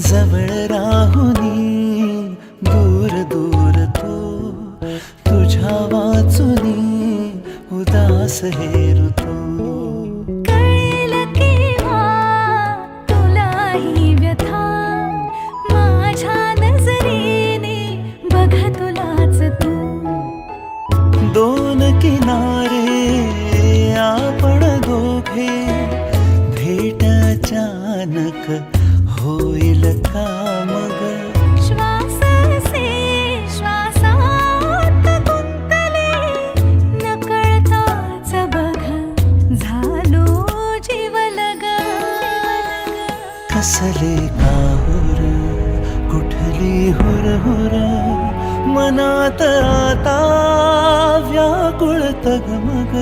जवळ राहुनी दूर दूर तो तुझ्या वाचुनी. उदास हे ऋतू. कळेल केव्हा तुलाही व्यथा. माझ्या नजरेने बघ तुलाच तू. दोन किनारे आपण दोघे. भेट अचानक होईल का मग? श्वास से श्वासात गुंतले नकळताच बघ झालो जीवलग. कसले काहुर कुठली हुर हुर मनात आता व्याकुळ तगमग